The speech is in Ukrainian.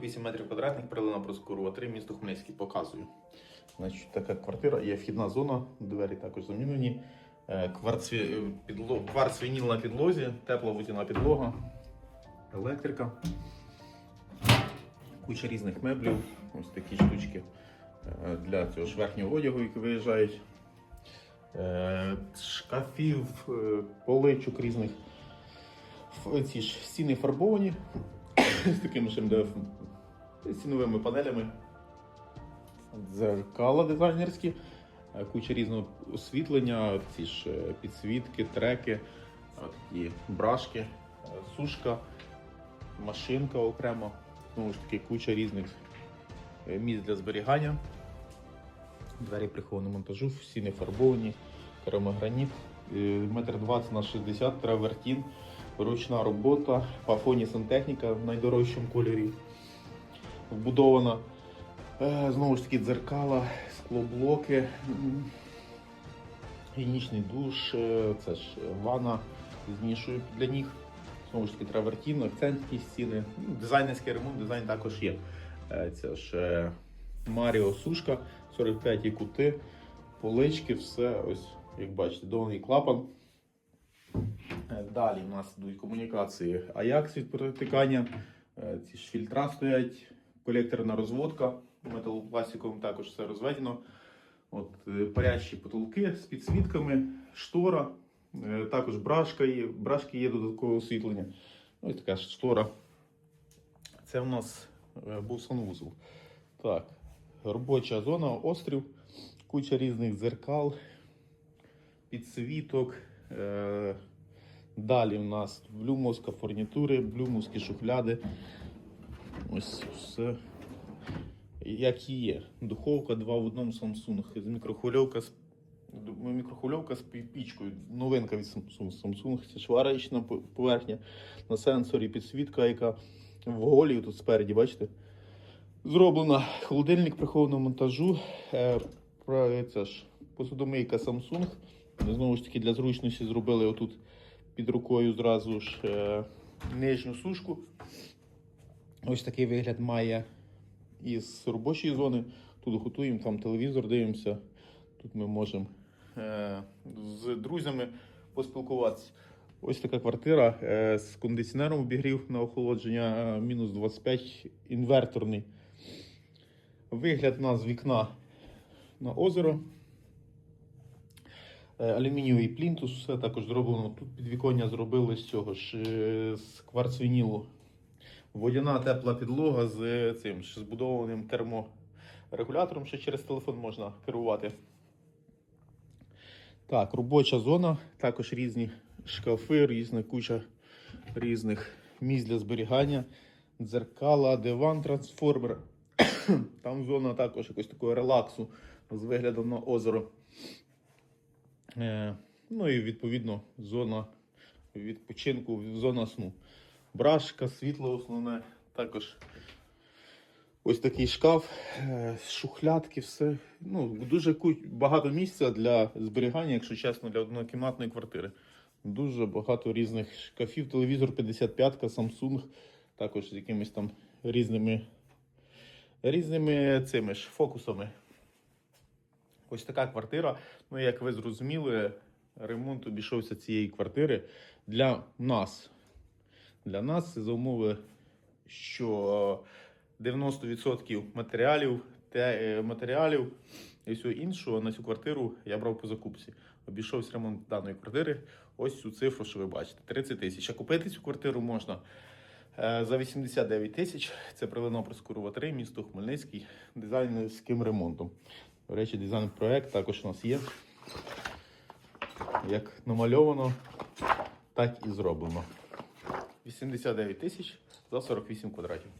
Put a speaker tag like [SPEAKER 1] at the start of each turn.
[SPEAKER 1] 48 метрів квадратних, прилина Проскурова 3, місто Хмельницький. Показую. Значить, така квартира, є вхідна зона, двері також замінені. Е, Кварц, е, підло... кварц вініл на підлозі, тепла водяна підлога, електрика, куча різних меблів, ось такі штучки е, для цього ж верхнього одягу, які виїжджають. Шкафів, поличок різних. Ці ж стіни фарбовані з такими ж МДФ стіновими панелями. Дзеркала дизайнерські, е, куча різного освітлення, ці ж е, підсвітки, треки, такі брашки, е, сушка, машинка окремо. Знову ж таки, куча різних е, місць для зберігання. Двері прихованого монтажу, стіни фарбовані, керамограніт, е, метр 20 на 60, травертін, ручна робота, пафоні сантехніка в найдорожчому кольорі вбудована. Е, Знову ж таки, дзеркала, склоблоки, м, гігієнічний душ, е, це ж ванна з нішою для ніг. Знову ж таки, травертін, акцентні стіни. Ну, Дизайнерський ремонт, дизайн також є. Е, Це ж Маріо Сушка, 45 кути, полички, все ось, як бачите, довгий клапан. Далі у нас йдуть комунікації Ajax від протикання. Ці ж фільтра стоять, колекторна розводка металопластиковим також все розведено. От, е, парящі потолки з підсвітками, штора, е, також брашка є, брашки є додаткове освітлення. Ось така штора. Це в нас е, був санвузол. Так, робоча зона, острів, куча різних дзеркал, підсвіток. Далі в нас блюмовська фурнітури, блюмовські шухляди. Ось все. Як і є. Духовка 2 в одному Samsung. Мікрохвильовка з мікрохвильовка з пічкою. Новинка від Samsung. Samsung. Це шварочна по- поверхня на сенсорі, підсвітка, яка в голі тут спереді, бачите? Зроблена холодильник прихованого монтажу. Е, Це ж посудомийка Samsung. Знову ж таки, для зручності зробили отут під рукою зразу ж е, нижню сушку. Ось такий вигляд має із робочої зони. Тут готуємо, там телевізор дивимося. Тут ми можемо е, з друзями поспілкуватися. Ось така квартира е, з кондиціонером обігрів на охолодження, е, мінус 25 інверторний. Вигляд у нас з вікна на озеро. Алюмінієвий плінтус, все також зроблено. Тут підвіконня зробили з цього ж з кварцвінілу. Водяна тепла підлога з цим ж збудованим терморегулятором, що через телефон можна керувати. Так, робоча зона, також різні шкафи, різна куча різних місць для зберігання, дзеркала, диван, трансформер. Там зона також якось такого релаксу з виглядом на озеро. Е, ну і відповідно зона відпочинку, зона сну. Брашка, світло основне, також ось такий шкаф, е, шухлядки, все. Ну, дуже багато місця для зберігання, якщо чесно, для однокімнатної квартири. Дуже багато різних шкафів, телевізор 55, Samsung, також з якимись там різними, різними цими ж фокусами. Ось така квартира. Ну, як ви зрозуміли, ремонт обійшовся цієї квартири для нас. Для нас це за умови, що 90% матеріалів, те, е, матеріалів і всього іншого на цю квартиру я брав по закупці. Обійшовся ремонт даної квартири. Ось цю цифру, що ви бачите, 30 тисяч. А купити цю квартиру можна е, за 89 тисяч. Це прилино Проскурова 3, місто Хмельницький, дизайнерським ремонтом. До речі, дизайн-проект також у нас є. Як намальовано, так і зроблено. 89 тисяч за 48 квадратів.